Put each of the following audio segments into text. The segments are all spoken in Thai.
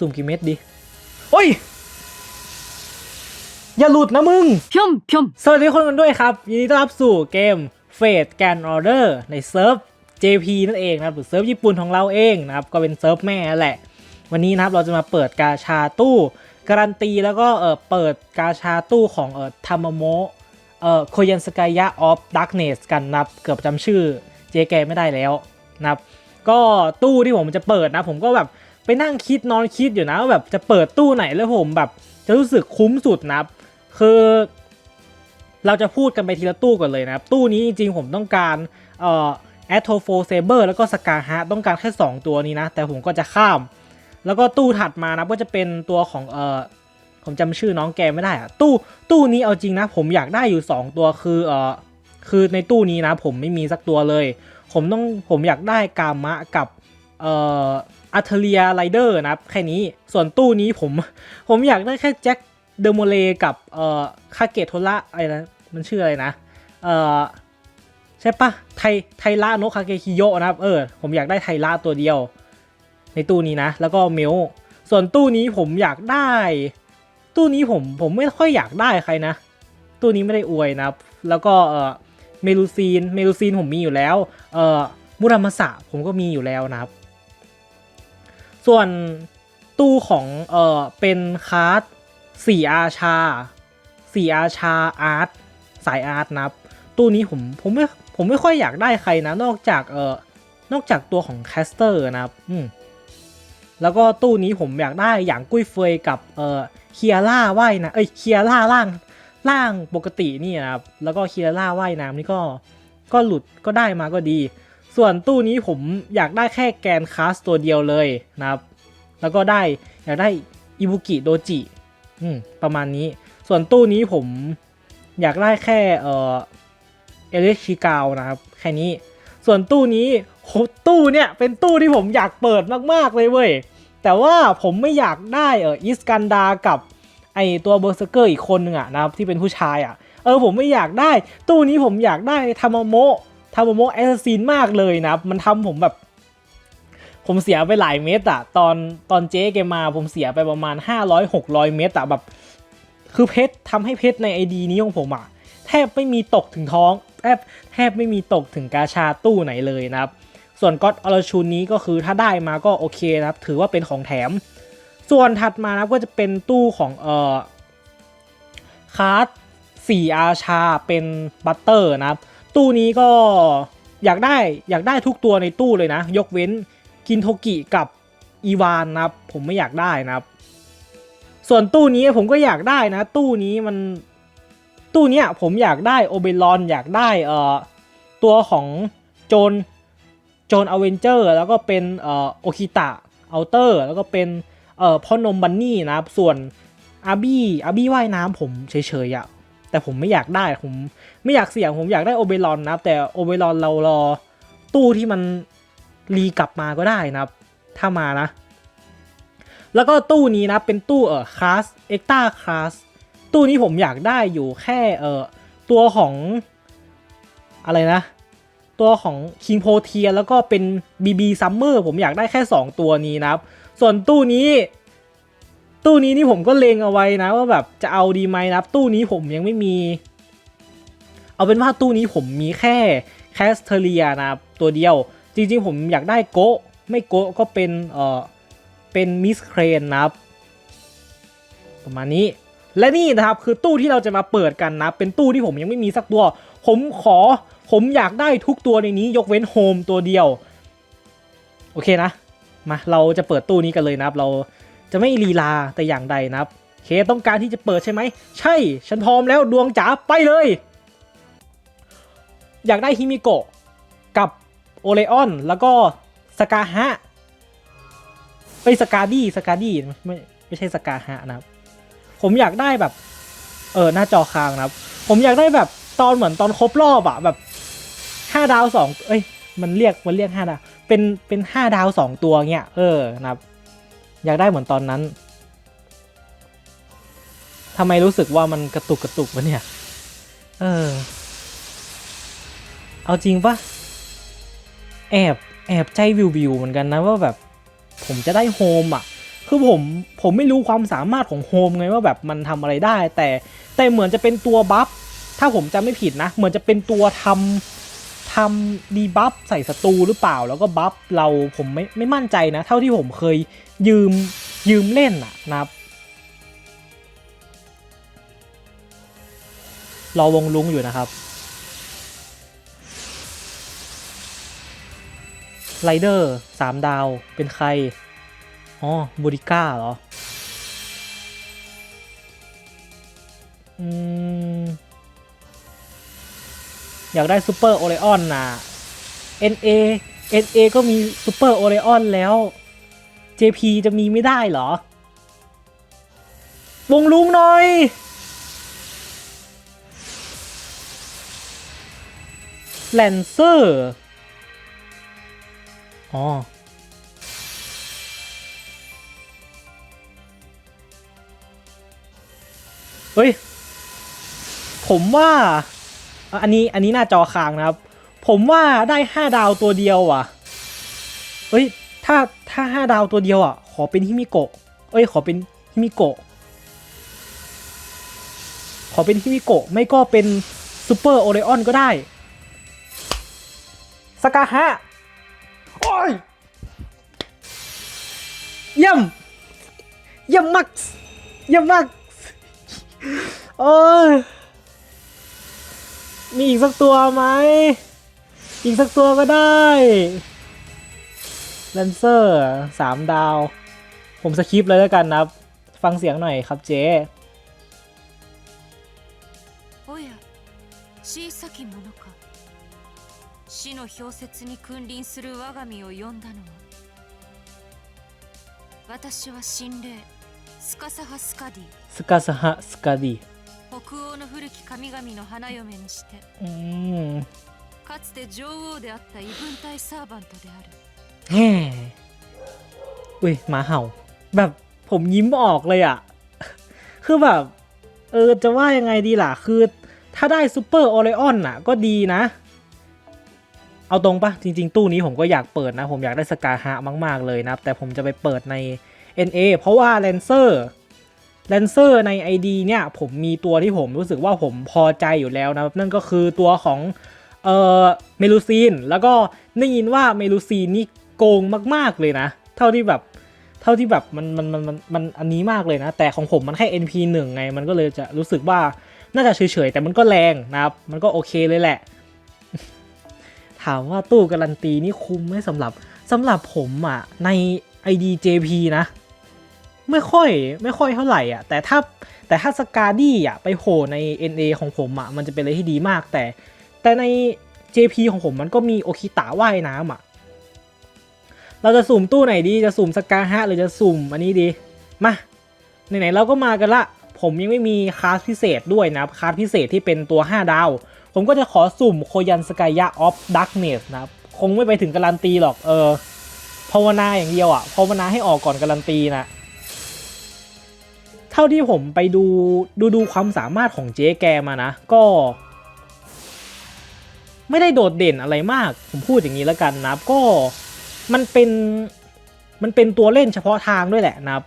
สุ่มกี่เม็ดดีโอ้ย อย่าหลุดนะมึงพิมพิมสวัสดีคนกันด้วยครับ ยินดีต้อนรับสู่เกมเฟสแกนออเดอร์ในเซิร์ฟ JP นั่นเองนะครับหรือเซิร์ฟญี่ปุ่นของเราเองนะครับ ก็เป็นเซิร์ฟแม่แหละ วันนี้นะครับเราจะมาเปิดกาชาตู้ การันตีแล้วก็เออเปิดกาชาตู้ของเออทามโมเออโคยันสกายะออฟดักเนสกันนะครับ เกือบจำชื่อเจแกไม่ได้แล้วนะครับ ก็ตู้ที่ผมจะเปิดนะผมก็แบบ ไปนั่งคิดนอนคิดอยู่นะว่าแบบจะเปิดตู้ไหนแล้วผมแบบ จะรู้สึกคุ้มสุดนะครับ คือ เราจะพูดกันไปทีละตู้ก่อนเลยนะครับ ตู้นี้จริงๆผมต้องการเอ่อแอตโทโฟเซเบอร์แล้วก็สกาฮะต้องการแค่ 2 ตัวนี้นะ แต่ผมก็จะข้าม แล้วก็ตู้ถัดมานะก็จะเป็นตัวของเอ่อผมจำชื่อน้องแกไม่ได้อะตู้ตู้นี้เอาจริงนะ ผมอยากได้อยู่ 2 ตัวคือเอ่อคือในตู้นี้นะ ผมไม่มีสักตัวเลย ผมต้องผมอยากได้กามะกับเอ่อ อัเทเลียไรเดอร์นะครับ แค่นี้ส่วนตู้นี้ผม ผมอยากได้แค่แจ็คเดโมเลกับเอ่อคาเกตโทระอะไรนะมันชื่ออะไรนะเอ่อใช่ปะไทไทระโนคาเกคิโยนะครับเออผมอยากได้ไทระตัวเดียว ในตู้นี้นะ แล้วก็เมลส่วนตู้นี้ผมอยากได้ ตู้นี้ผมผมไม่ค่อยอยากได้ใครนะ ตู้นี้ไม่ได้อวยนะครับ แล้วก็เออเมลูซีนเมลูซีนผมมีอยู่แล้วเออมุรามาสะผมก็มีอยู่แล้วนะครับ ส่วนตู้ของเออเป็นคาร์ดสี่อาชาสี่อาชาอาร์ตสายอาร์ตนะครับ ตู้นี้ผมผมไม่ผมไม่ค่อยอยากได้ใครนะ นอกจากเออนอกจากตัวของแคสเตอร์นะครับอืมแล้วก็ตู้นี้ผมอยากได้อย่างกุ้ยเฟยกับเออเคียร่าว่ายนะเอ้ยเคียร่าล่างล่างปกตินี่นะครับแล้วก็เคียร่าว่ายน้ำนี่ก็ก็หลุดก็ได้มาก็ดี ส่วนตู้นี้ผมอยากได้แค่แกนคาสตัวเดียวเลยนะครับ แล้วก็ได้อยากได้อิบุกิโดจิประมาณนี้ ส่วนตู้นี้ผมอยากได้แค่เออเอเลชิกาวนะครับ แค่นี้ ส่วนตู้นี้โหตู้เนี่ยเป็นตู้ที่ผมอยากเปิดมากๆเลยเว้ย แต่ว่าผมไม่อยากได้เอออิสกันดากับไอตัวเบอร์เซเกอร์อีกคนนึงอะนะครับที่เป็นผู้ชายอะเออผมไม่อยากได้ ตู้นี้ผมอยากได้ทามโมะ ทามโมแอสซีนมากเลยนะ มันทำผมแบบ ผมเสียไปหลายเม็ดอะตอนตอนเจ๊แกมาผมเสียไปประมาณ 500 600 เม็ดอะแบบ คือเพชรทำให้เพชรในไอดีนี้ของผมอะแทบไม่มีตกถึงท้องแทบแทบไม่มีตกถึงกาชาตู้ไหนเลยนะครับ ส่วนก็ออรชุนนี้ก็คือถ้าได้มาก็โอเคนะครับ ถือว่าเป็นของแถม ส่วนถัดมานะครับก็จะเป็นตู้ของเอ่อคาร์ดสี่อาชาเป็นบัตเตอร์นะครับ ตู้นี้ก็อยากได้อยากได้ทุกตัวในตู้เลยนะ ยกเว้นกินโทกิกับอีวานนะครับ ผมไม่อยากได้นะครับ ส่วนตู้นี้ผมก็อยากได้นะ ตู้นี้มันตู้เนี้ยผมอยากได้โอเบรอนอยากได้เอ่อตัวของโจนโจนอเวนเจอร์แล้วก็เป็นเอ่อโอคิตะอัลเตอร์ แล้วก็เป็นเอ่อพ่อนมบันนี่นะครับ ส่วนอาบี้อาบี้ว่ายน้ำผมเฉยๆอะ่ะ แต่ผมไม่อยากได้ผมไม่อยากเสี่ยงผมอยากได้โอเบรอนนะครับแต่โอเบรอนเรารอตู้ที่มันรีกลับมาก็ได้นะครับ ถ้ามานะ แล้วก็ตู้นี้นะเป็นตู้เอ่อคลาสเอ็กตาคลาสตู้นี้ผมอยากได้อยู่แค่เอ่อตัวของอะไรนะ ตัวของ King p o t i e r แล้วก็เป็น BB Summer ผมอยากได้แค่ 2 ตัวนี้นะครับ ส่วนตู้นี้ ตู้นี้นี่ผมก็เลงเอาไว้นะว่าแบบจะเอาดีไหมนะตู้นี้ผมยังไม่มี เอาเป็นว่าตู้นี้ผมมีแค่แคสเทเรียนะครับตัวเดียว จริงๆผมอยากได้โกะไม่โกะก็เป็นเออเป็นมิสเครนนะครับ ประมาณนี้และนี่นะครับคือตู้ที่เราจะมาเปิดกันนะ เป็นตู้ที่ผมยังไม่มีสักตัว ผมขอผมอยากได้ทุกตัวในนี้ยกเว้นโฮมตัวเดียว โอเคนะ มาเราจะเปิดตู้นี้กันเลยนะครับ เรา จะไม่ลีลาแต่อย่างใดนะครับ เคต้องการที่จะเปิดใช่ไหม ใช่ ฉันพร้อมแล้วดวงจ๋าไปเลย อยากได้ฮิมิโกะกับโอเลออน แล้วก็สกาฮะไปสกาดี้สกาดี้ไม่ไม่ใช่สกาฮะนะครับ ผมอยากได้แบบ เออหน้าจอค้างนะครับ ผมอยากได้แบบตอนเหมือนตอนครบรอบอะแบบห้าดาวสองเอ้ยมันเรียกมันเรียกห้าดาวเป็นเป็นห้าดาวสองตัวเงี้ยเออนะครับ อยากได้เหมือนตอนนั้นทำไมรู้สึกว่ามันกระตุกกระตุกวะเนี่ย เออ เอาจริงปะแอบแอบใจวิววิวๆเหมือนกันนะว่าแบบ ผมจะได้โฮมอะ คือผมผมไม่รู้ความสามารถของโฮมไงว่าแบบมันทำอะไรได้ แต่แต่เหมือนจะเป็นตัวบัฟถ้าผมจำไม่ผิดนะ เหมือนจะเป็นตัวทำ ทำดีบัฟใส่ศัตรูหรือเปล่า แล้วก็บัฟเราผมไม่ไม่มั่นใจนะ เท่าที่ผมเคยยืมยืมเล่นอะนะครับรอวงลุงอยู่นะครับไรเดอร์สามดาวเป็นใคร อ๋อบูริก้าเหรอ อืม อยากได้ซูเปอร์โอเลออนนะ NA NA ก็มีซูเปอร์โอเลออนแล้ว JP จะมีไม่ได้เหรอ วงลุงหน่อย แลนเซอร์ อ๋อเฮ้ย ผมว่า อันนี้อันนี้หน้าจอค้างนะครับ ผมว่าได้ห้าดาวตัวเดียวอะเฮ้ยถ้าถ้าห้าดาวตัวเดียวอะ ขอเป็นฮิมิโกะเอ้ยขอเป็นฮิมิโกะขอเป็นฮิมิโกะไม่ก็เป็นซูเปอร์โอเรออนก็ได้สกาฮะโอ้ยเยี่ยมเยี่ยมมากเยี่ยมมากโอ้ย มีอีกสักตัวไหม อีกสักตัวก็ได้แลนเซอร์สามดาว ผมสคริปต์เลยแล้วกันนะครับ ฟังเสียงหน่อยครับเจ๊ おや小さき者か死の氷雪に君臨する我が身を呼んだのは私は神霊スカサハスカディ สกาสหะสกาดี 北欧の古き神々の花嫁にして อืม かつて女王であった異文体サーバントである แฮ่อุ้ยหมาเห่า แบบผมยิ้มออกเลยอะ่ะ คือแบบ เออ จะว่ายังไงดีล่ะ คือถ้าได้ซูเปอร์โอเลออนน่ะ ก็ดีนะ เอาตรงปะจริง ๆ ตู้นี้ผมก็อยากเปิดนะ ผมอยากได้สกาฮะมาก ๆ เลยนะครับ แต่ผมจะไปเปิดใน NA เพราะว่าแลนเซอร์ แลนเซอร์ใน ID เนี่ยผมมีตัวที่ผมรู้สึกว่าผมพอใจอยู่แล้วนะครับ นั่นก็คือตัวของเอ่อเมลูซีน แล้วก็ได้ยินว่าเมลูซีนนี่โกงมากๆเลยนะ เท่าที่แบบเท่าที่แบบมันมันมันมันมันอันนี้มากเลยนะ แต่ของผมมันแค่ NP 1 ไง มันก็เลยจะรู้สึกว่าน่าจะเฉยๆ แต่มันก็แรงนะครับ มันก็โอเคเลยแหละ ถามว่าตู้การันตีนี่คุ้มไหมสำหรับสำหรับผมอะใน IDJP นะ ไม่ค่อยไม่ค่อยเท่าไหร่อะแต่ถ้าแต่ถ้าสกาดี้อะไปโผล่ใน NA ของผมอะมันจะเป็นอะไรที่ดีมากแต่ แต่ใน JP ของผมมันก็มีโอคิตะว่ายน้ำอะเราจะสุ่มตู้ไหนดีจะสุ่มสกาฮะหรือจะสุ่มอันนี้ดีมาไหนๆเราก็มากันละ ผมยังไม่มีคลาสพิเศษด้วยนะครับคลาสพิเศษที่เป็นตัว 5 ดาว ผมก็จะขอสุ่มโคยันสกายะออฟดักเนสนะคงไม่ไปถึงการันตีหรอกเออภาวนาอย่างเดียวอะภาวนาให้ออกก่อนการันตีนะ ท่าที่ผมไปดูดูดูความสามารถของเจ๊แกมานะ ก็ ไม่ได้โดดเด่นอะไรมาก ผมพูดอย่างนี้แล้วกันนะก็มันเป็นมันเป็นตัวเล่นเฉพาะทางด้วยแหละนะครับ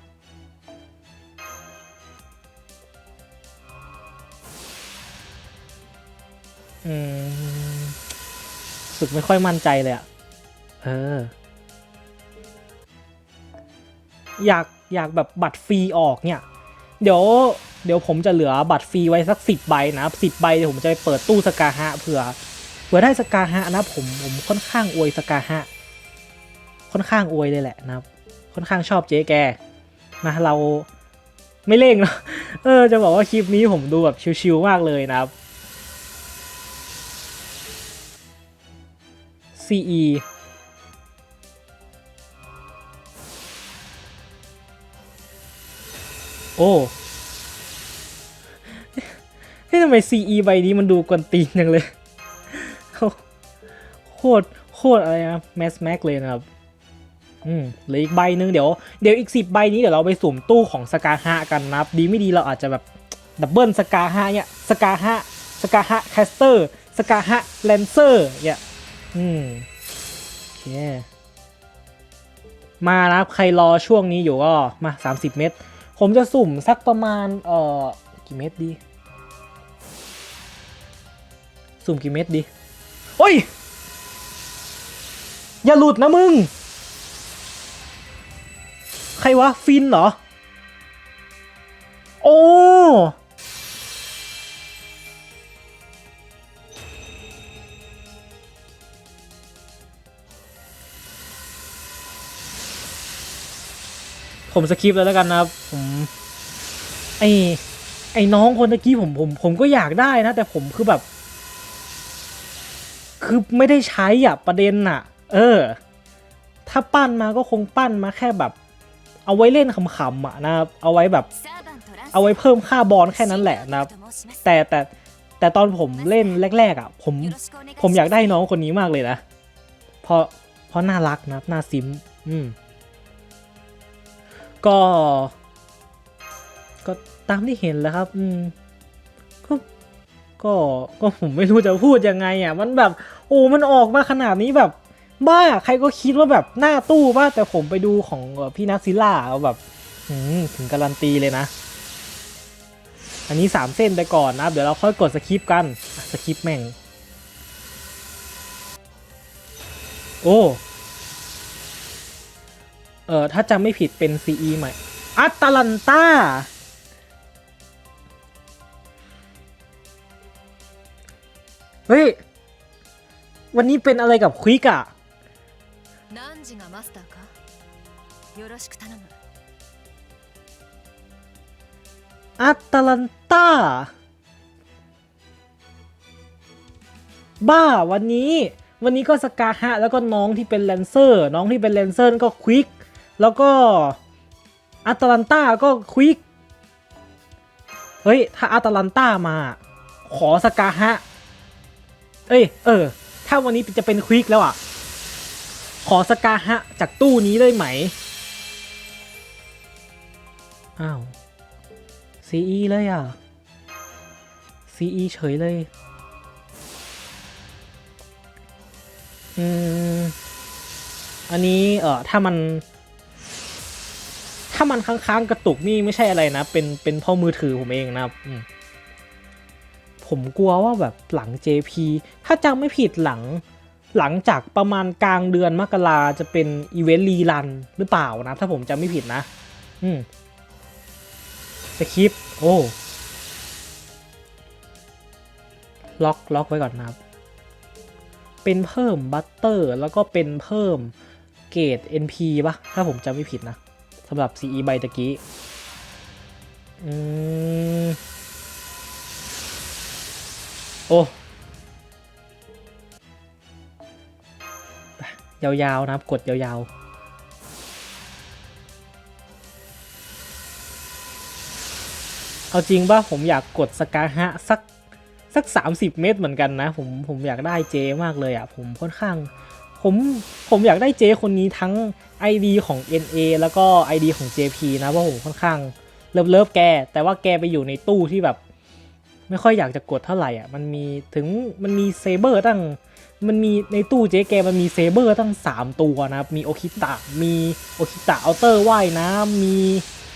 อืมสึกไม่ค่อยมั่นใจเลยอะเออ อยากอยากแบบบัตรฟรีออกเนี่ย เดี๋ยวเดี๋ยวผมจะเหลือบัตรฟรีไว้สักสิบใบนะครับสิบใบเดี๋ยวผมจะไปเปิดตู้สกาฮะเผื่อเผื่อได้สกาฮะนะผมผมค่อนข้างอวยสกาฮะค่อนข้างอวยเลยแหละนะครับ ค่อนข้างชอบเจ๊แกนะเราไม่เร่งเนอะเออจะบอกว่าคลิปนี้ผมดูแบบชิวๆมากเลยนะครับ CE โอ้เฮ้ยทำไม CE ใบนี้มันดูกวนตีนจังเลยโคตรโคตรอะไรนะแมสแม็กเลยนะครับอืมเหลืออีกใบนึงเดี๋ยวเดี๋ยวอีกสิบใบนี้เดี๋ยวเราไปสุ่มตู้ของสกาฮะกันนะครับ ดีไม่ดีเราอาจจะแบบดับเบิลสกาฮะเนี่ยสกาฮะสกาฮะแคสเตอร์สกาฮะแลนเซอร์เนี่ยอืมโอเคมานะครับใครรอช่วงนี้อยู่ก็มา 30 เม็ด ผมจะสุ่มสักประมาณ เอ่อ กี่เม็ดดี สุ่มกี่เม็ดดี โอ้ย อย่าหลุดนะมึง ใครวะ ฟินเหรอ โอ้ ผมสคิปแล้วแล้วกันนะครับผมไอไอ้น้องคนตะกี้ผมผมผมก็อยากได้นะ แต่ผมคือแบบ คือไม่ได้ใช้อะประเด็นอะ เออ ถ้าปั้นมาก็คงปั้นมาแค่แบบ เอาไว้เล่นขำๆอะนะครับเอาไว้แบบ เอาไว้เพิ่มค่าบอลแค่นั้นแหละนะครับ แต่แต่แต่ตอนผมเล่นแรก ๆ อะ ผมผมอยากได้น้องคนนี้มากเลยนะเพราะเพราะน่ารักนะน่าซิม อืม ก็ ก็ตามที่เห็นแล้วครับ อืมก็ก็ก็ผมไม่รู้จะพูดยังไงอะ มันแบบ โอ้มันออกมาขนาดนี้แบบ บ้าใครก็คิดว่าแบบหน้าตู้บ้าแต่ผมไปดูของพี่นักซิล่าเอาแบบถึงการันตีเลยนะ อันนี้สามเส้นไปก่อนนะ เดี๋ยวเราค่อยกดสคริปกันสคริปแม่ง โอ้ เออถ้าจำไม่ผิดเป็นซีอีใหม่อัตแลนตาเฮ้ย วันนี้เป็นอะไรกับควิกอะอัตแลนตาบ้าวันนี้ วันนี้ก็สกาฮะ แล้วก็น้องที่เป็นแลนเซอร์ น้องที่เป็นแลนเซอร์ก็ควิก แล้วก็อัตแลนตาก็ควิก เฮ้ย ถ้าอัตแลนตามา ขอสกาฮะ เอ้ย เออ ถ้าวันนี้จะเป็นควิกแล้วอะ ขอสกาฮะ จากตู้นี้ได้ไหม อ้าว CE เลยอะ CE เฉยเลย อืม อันนี้ เออถ้ามันามันค้างๆกระตุกนี่ไม่ใช่อะไรนะ เป็นเป็นพ่อมือถือผมเองนะครับผมกลัวว่าแบบหลัง JP ถ้าจำไม่ผิดหลังหลังจากประมาณกลางเดือนมกราจะเป็นอีเวนต์รีรันหรือเปล่านะ ถ้าผมจำไม่ผิดนะ อืมสคริปโอ้ล็อกล็อกไว้ก่อนนะครับ เป็นเพิ่มบัตเตอร์แล้วก็เป็นเพิ่มเกรด NP ปะถ้าผมจำไม่ผิดนะำหรับ CE ใบตะกี้อืมโอ้ ยาวๆ นะครับ กดยาวๆเอาจริงป่ะผมอยากกดสกาฮะสักสัก 30 เมตรเหมือนกันนะ ผมผมอยากได้เจมากเลยอะ ผมค่อนข้าง ผมผมอยากได้เจคนนี้ทั้ง ID ของ NA แล้วก็ ID ของ JP นะเพราะผมค่อนข้างเลิฟเลิฟแก แต่ว่าแกไปอยู่ในตู้ที่แบบ ไม่ค่อยอยากจะกดเท่าไหร่อะมันมีถึงมันมีเซเบอร์ตั้งมันมีในตู้เจ๊แกมันมีเซเบอร์ตั้ง 3 ตัวนะครับ มีโอคิตะ มีโอคิตะเอัลเตอร์ว่ายน้ำมี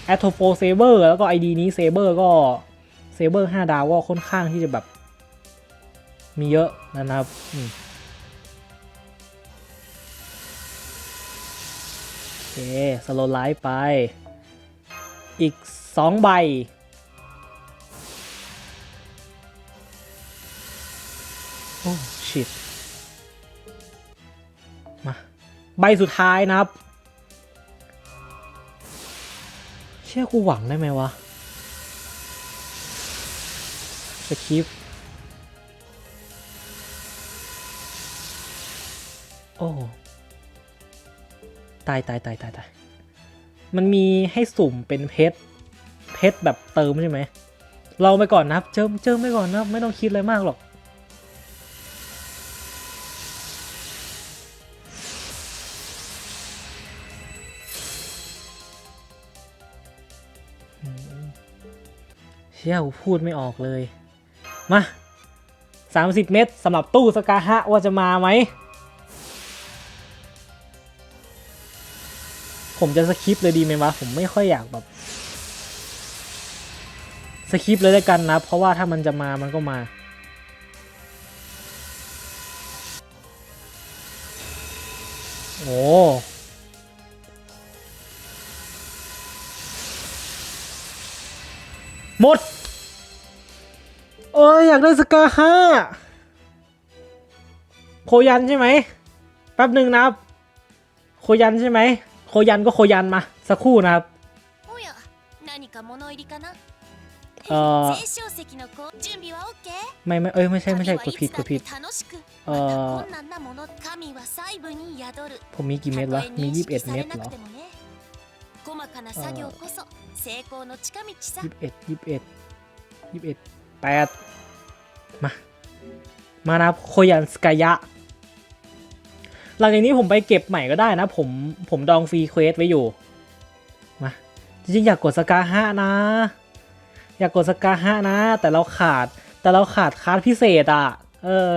แอตโทโฟเซเบอร์แล้วก็ ID นี้เซเบอร์ก็เซเบอร์5ดาวก็ค่อนข้างที่จะแบบ มีเยอะนะครับ เค สโลไลฟ์ไป อีก 2 ใบ โอ้ชิตมา ใบสุดท้ายนะครับ เชื่อกูหวังได้ไหมวะสคริปโอ้ ตายตายตายตายตายมันมีให้สุ่มเป็นเพชร เพชรแบบเติมใช่ไหม เราไปก่อนนะครับ เจิมเจิมไปก่อนนะไม่ต้องคิดอะไรมากหรอก เชี่ยกูพูดไม่ออกเลย มา 30 เมตรสำหรับตู้สกาฮะว่าจะมาไหม ผมจะสคิปเลยดีไหมวะผมไม่ค่อยอยากแบบสคิปเลยแล้วกันนะ เพราะว่าถ้ามันจะมามันก็มาโอ้หมด เอ้อยากได้สกาห้าโคยันใช่ไหมแป๊บหนึ่งนะครับโคยันใช่ไหม โคยันก็โคยันมา สักครู่นะครับเออไม่ไม่เอ้ยไม่ใช่ไม่ใช่กดผิดกดผิดเออผมมีกี่เม็ดวะมียี่สิบเอ็ดเม็ดเหรอยี่สิบเอ็ดยี่สิบเอ็ดยี่สิบเอ็ดแปดมา มานะโคยันสกายะ หลังจากนี้ผมไปเก็บใหม่ก็ได้นะ ผมผมดองฟรีเควสไว้อยู่มาจริงๆอยากกดสกาห้านะ อยากกดสกาห้านะ แต่เราขาดแต่เราขาดคาร์ดพิเศษอะ เออ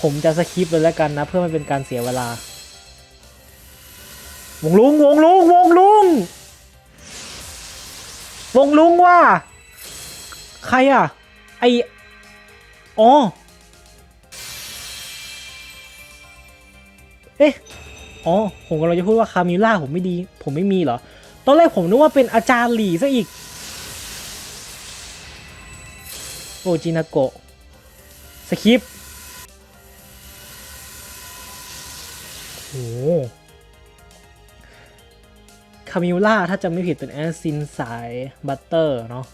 ผมจะสคิปเลยแล้วกันนะ เพื่อไม่เป็นการเสียเวลา วงลุง วงลุง วงลุง วงลุงว่า ใครอะ ไออ๋อเอ๊ะอ๋อ ผมกำลังจะพูดว่าคามิล่าผมไม่ดี ผมไม่มีเหรอ ตอนแรกผมนึกว่าเป็นอาจารย์หลี่ซะอีก โอจินาโกะ สคริปโอ้ คามิลล่าถ้าจำไม่ผิดเป็นแอสซินสายบัตเตอร์เนาะ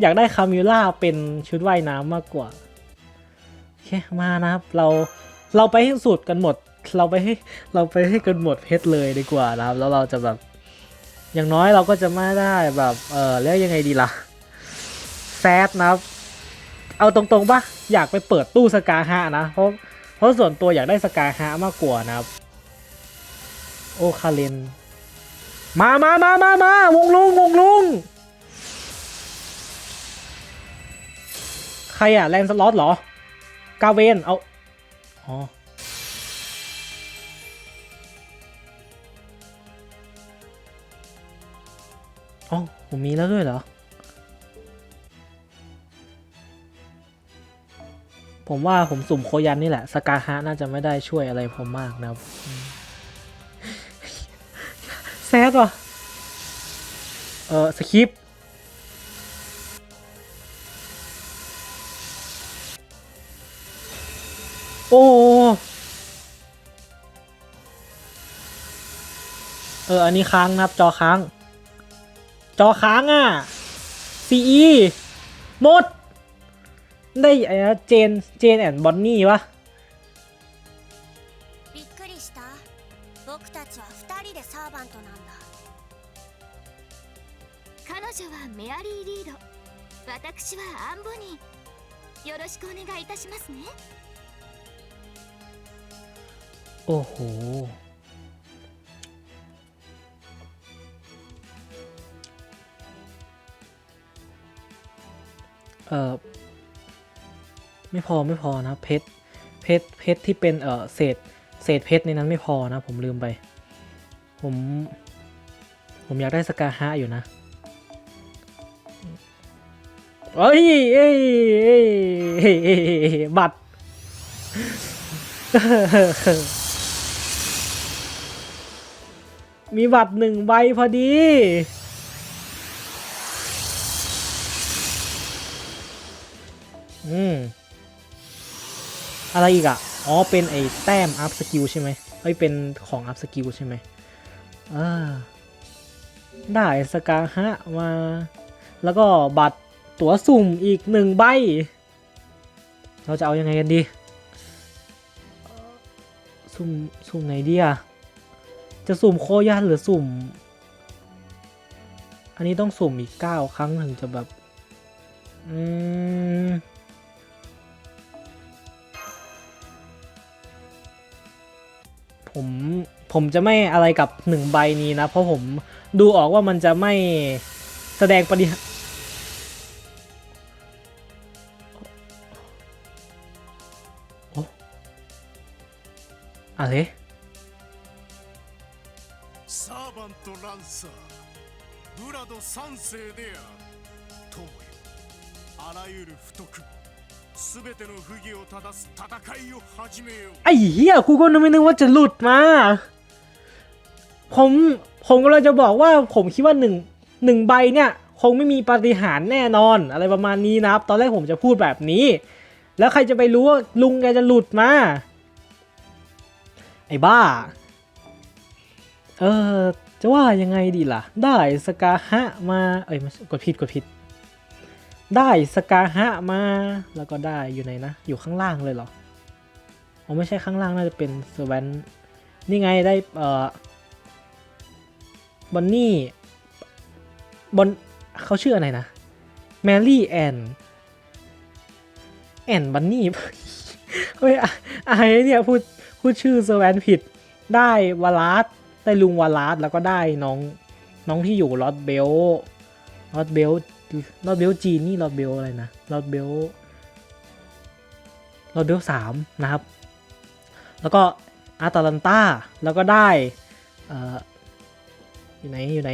อยากได้คามิล่าเป็นชุดว่ายน้ำมากกว่าโอเคมานะครับเราเราไปให้สุดกันหมด เราไปให้เราไปให้กันหมดเพชรเลยดีกว่านะครับ แล้วเราจะแบบอย่างน้อยเราก็จะไม่ได้แบบเออแล้วยังไงดีละ่ะแซดนะครับ เอาตรงๆปะอยากไปเปิดตู้สกาฮะนะเพราะเพราะส่วนตัวอยากได้สกาฮะมากกว่านะครับ โอคาเลนมามามามามาวงลุงวงลุงใครอะแลนสล็อตเหรอ กาเวนเอาอ๋ออ๋อผมมีแล้วด้วยเหรอ ผมว่าผมสุ่มโคยันนี่แหละสกาฮะน่าจะไม่ได้ช่วยอะไรผมมากนะครับแซดว่ะเออสคริปโอ้เอออันนี้ค้างนะครับจอค้าง จอค้างอะ CE หมด ได้ไอ้นะเจน เจนแอนบอนนี่วะ びっくりした僕たちは2人でサーバントなんだ彼女はメアリー・リード私はアンボニーよろしくお願いいたしますね โอ้โห เออ ไม่พอไม่พอนะเพชรเพชรเพชรที่เป็นเออเศษเศษเพชรในนั้นไม่พอนะ ผมลืมไป ผม ผมอยากได้สกาฮะอยู่นะเอ้ยเอ้ยเอ้ยเอ้ยเอ้บัตรมีบัตรหนึ่งใบพอดี อืม อะไรอีกอะอ๋อ เป็นไอ้แต้มอัพสกิลใช่ไหมเอ้ย เป็นของอัพสกิลใช่ไหมอ่า ได้สกาฮะมา แล้วก็บัตรตั๋วสุ่มอีกหนึ่งใบ เราจะเอายังไงกันดี สุ่ม สุ่มไหนดีอะจะสุ่มโคยันหรือสุ่ม อันนี้ต้องสุ่มอีกเก้าครั้งถึงจะแบบ อืม ผม ผ ผมจะไม่อะไรกับหนึ่งใบนี้นะ เพราะผมดูออกว่ามันจะไม่แสดงปฏิหารโอ้อะไร サーバント・ランサーブラド三世である友よあらゆる不徳 ไอ้เหี้ยกูก็ไม่นึกว่าจะหลุดมา ผมผมกำลังจะบอกว่าผมคิดว่าหนึ่งหนึ่งใบเนี่ย คงไม่มีปาฏิหารย์แน่นอน อะไรประมาณนี้นะครับ ตอนแรกผมจะพูดแบบนี้ แล้วใครจะไปรู้ว่าลุงแกจะหลุดมา ไอ้บ้า เออจะว่ายังไงดีล่ะ ได้สกาฮะมา เอ้ยกดผิดกดผิด ได้สกาฮะมา แล้วก็ได้อยู่ไหนนะ อยู่ข้างล่างเลยเหรออ๋อไม่ใช่ข้างล่างน่าจะเป็นเซอร์แวนนี่ไงได้เอ่อบอนนี่บอนเขาชื่ออะไรนะแมรี่แอนแอนบันนี่เฮ้ยอะอะไรเนี่ยพูดพูดชื่อเซอร์แวนผิดได้วาลาสได้ลุงวาลาสแล้วก็ได้น้องน้องที่อยู่ลอตเบลลอตเบล ลอตเบลจีนนี่ลอตเบลอะไรนะลอตเบลลอตเบลสามนะครับ แล้วก็อาตาลันตาแล้วก็ได้เอ่ออยู่ไหนอยู่ไหน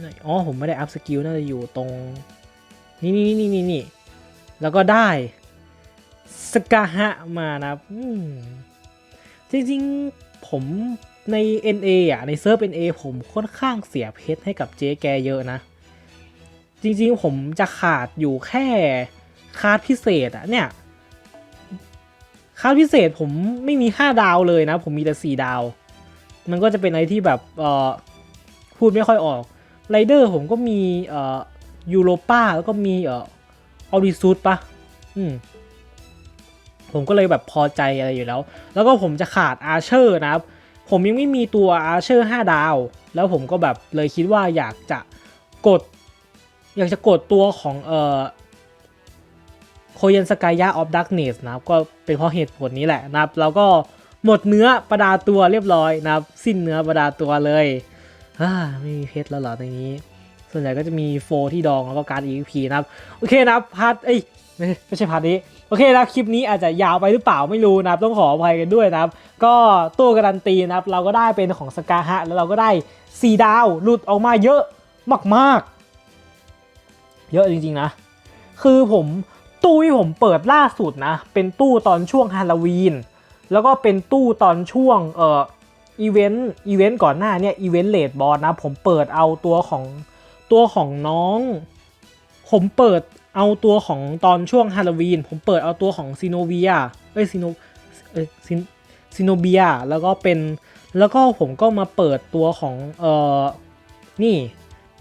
ไหนอ๋อผมไม่ได้อัพสกิลน่าจะอยู่ตรงนี่นี่นี่นี่นี่แล้วก็ได้สกาฮะมานะครับจริงๆผม ใน NA อะในเซิร์ฟ NA ผมค่อนข้างเสียเพชรให้กับเจ๊แกเยอะนะ จริงๆผมจะขาดอยู่แค่คาร์ดพิเศษอะเนี่ยค่าพิเศษผมไม่มี 5 ดาวเลยนะ ผมมีแต่ 4 ดาว มันก็จะเป็นอะไรที่แบบเออพูดไม่ค่อยออกไรเดอร์ผมก็มีเอ่อยูโรป้าแล้วก็มีเอ่อออริซูดปะอืมผมก็เลยแบบพอใจอะไรอยู่แล้ว แล้วก็ผมจะขาดอาเชอร์นะครับ ผมยังไม่มีตัวอาร์เชอร์5ดาว แล้วผมก็แบบเลยคิดว่าอยากจะกด อยากจะกดตัวของเอ่อโคเยนสกายาออฟดักเนสนะครับ ก็เป็นเพราะเหตุผลนี้แหละนะครับ แล้วก็หมดเนื้อประดาตัวเรียบร้อยนะครับ สิ้นเนื้อประดาตัวเลยอ่าไม่มีเพชรแล้วเหรอในนี้ ส่วนใหญ่ก็จะมีโฟที่ดองแล้วก็การ EXP นะครับ โอเคนะครับพาร์ทเอ้ยไม่ไม่ใช่พาร์ทนี้ โอเคนะครับคลิปนี้อาจจะยาวไปหรือเปล่าไม่รู้นะครับต้องขออภัยกันด้วยนะครับก็ตัวการันตีนะครับเราก็ได้เป็นของสกาฮะแล้วเราก็ได้ 4 ดาวหลุดออกมาเยอะมากๆ เยอะจริงๆนะ คือผมตู้ที่ผมเปิดล่าสุดนะ เป็นตู้ตอนช่วงฮาโลวีนแล้วก็เป็นตู้ตอนช่วงเอ่ออีเวนต์อีเวนต์ก่อนหน้าเนี่ยอีเวนต์เลดบอสนะ ผมเปิดเอาตัวของตัวของน้อง ผมเปิด เอาตัวของตอนช่วงฮาโลวีน ผมเปิดเอาตัวของซีโนเวียเอ้ยซีโนเอ้ยซินซิโนเบียแล้วก็เป็นแล้วก็ผมก็มาเปิดตัวของเอ่อนี่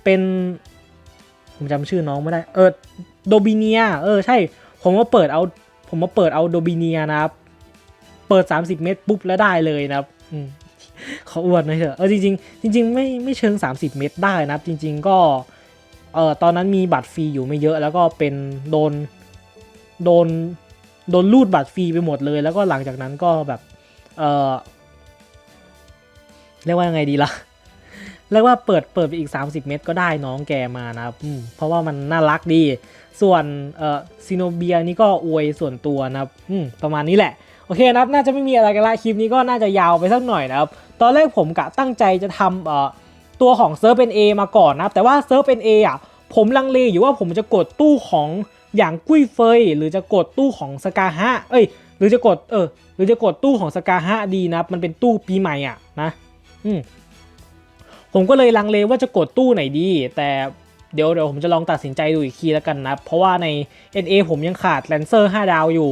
เป็นผมจำชื่อน้องไม่ได้เออโดบิเนียเออใช่ผมมาเปิดเอาผมมาเปิดเอาโดบิเนียนะครับ เปิด 30 เมตรปุ๊บแล้วได้เลยนะครับอืมเขาอวดหน่อยเถอะเออจริงๆจริง ๆ ไม่ไม่เชิง 30 เมตรได้นะครับ จริง ๆ ก็ เออตอนนั้นมีบัตรฟรีอยู่ไม่เยอะ แล้วก็เป็นโดนโดนโดนรูดบัตรฟรีไปหมดเลย แล้วก็หลังจากนั้นก็แบบเออเรียกว่ายังไงดีล่ะเรียกว่าเปิดเปิดไปอีก 30 เมตรก็ได้น้องแกมานะครับเพราะว่ามันน่ารักดี ส่วนเอ่อซิโนเบียนี่ก็อวยส่วนตัวนะครับประมาณนี้แหละ โอเคนะครับ น่าจะไม่มีอะไรกันละคลิปนี้ก็น่าจะยาวไปสักหน่อยนะครับ ตอนแรกผมกะตั้งใจจะทำเอ่อ ตัวของเซิร์ฟเป็น A มาก่อนนะ แต่ว่าเซิร์ฟเป็น A อะผมลังเลอยู่ว่าผมจะกดตู้ของอย่างกุ้ยเฟย หรือจะกดตู้ของสกาฮะเอ้ย หรือจะกดเออหรือจะกดตู้ของสกาฮะดีนะมันเป็นตู้ปีใหม่อะนะอืมผมก็เลยลังเลว่าจะกดตู้ไหนดี แต่เดี๋ยวเดี๋ยวผมจะลองตัดสินใจดูอีกทีแล้วกันนะ เพราะว่าใน NA ผมยังขาดแลนเซอร์ 5 ดาวอยู่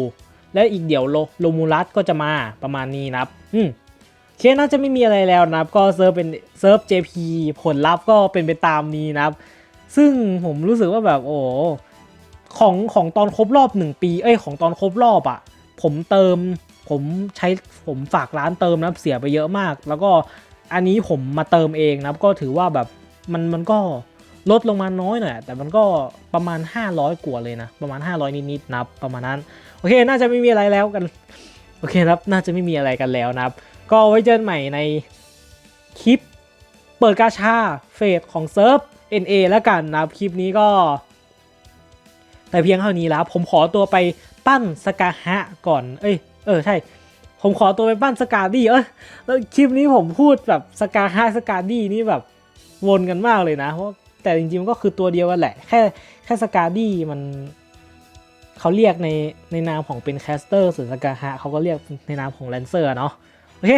และอีกเดี๋ยวโลโลมูลัสก็จะมาประมาณนี้นะอืม เคน่าจะไม่มีอะไรแล้วนะครับก็เซิร์ฟเป็นเซิร์ฟ JP ผลลัพธ์ก็เป็นไปตามนี้นะครับ ซึ่งผมรู้สึกว่าแบบโอ้ของของตอนครบรอบ 1 ปี เอ้ยของตอนครบรอบอะ่ะ ผมเติมผมใช้ผมฝากร้านเติมนะครับเสียไปเยอะมาก แล้วก็อันนี้ผมมาเติมเองนะครับก็ถือว่าแบบมันมันก็ลดลงมาน้อยหน่อยแต่มันก็ประมาณ 500กว่าเลยนะ ประมาณ 500 นิดๆนะครับประมาณนั้น โอเค น่าจะไม่มีอะไรแล้วกัน โอเคครับ น่าจะไม่มีอะไรกันแล้วนะครับ ก็ไว้เจอกันใหม่ในคลิปเปิดกาชาเฟสของเซิร์ฟ NA แล้วกันนะคลิปนี้ก็ แต่เพียงเท่านี้แล้ว ผมขอตัวไปปั้นสกาฮะก่อน เอ้ย เออใช่ ผมขอตัวไปปั้นสกาดี้เอ้ยแล้วคลิปนี้ผมพูดแบบสกาฮะสกาดี้นี่แบบวนกันมากเลยนะเพราะแต่จริงๆมันก็คือตัวเดียวกันแหละ แค่แค่สกาดี้มันเขาเรียกในในนามของเป็นแคสเตอร์ส่วนสกาฮะเขาก็เรียกในนามของแลนเซอร์เนาะ โอเค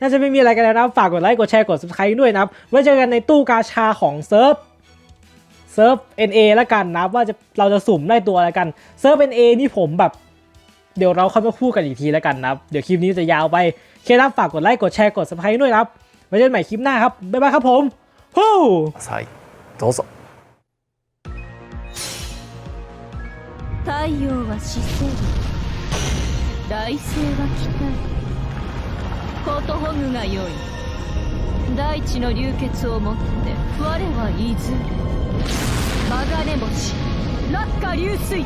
น่าจะไม่มีอะไรกันแล้วนะครับฝากกดไลค์กดแชร์กด subscribe ด้วยนะครับ ไว้เจอกันในตู้กาชาของเซิร์ฟ เซิร์ฟ NA แล้วกันนะครับว่าจะเราจะสุ่มได้ตัวอะไรกัน เซิร์ฟ NA นี่ผมแบบ เดี๋ยวเราค่อยมาพูดกันอีกทีแล้วกันนะครับ เดี๋ยวคลิปนี้จะยาวไปเคนะครับฝากกดไลค์กดแชร์กด subscribe ด้วยนะครับ ไว้เจอกันใหม่คลิปหน้าครับ บ๊ายบายครับผมฮู้ くださいどうぞ太陽は死生来世は期 コートホグがよい。大地の流血をもって我は伊豆バガネ星落下流水。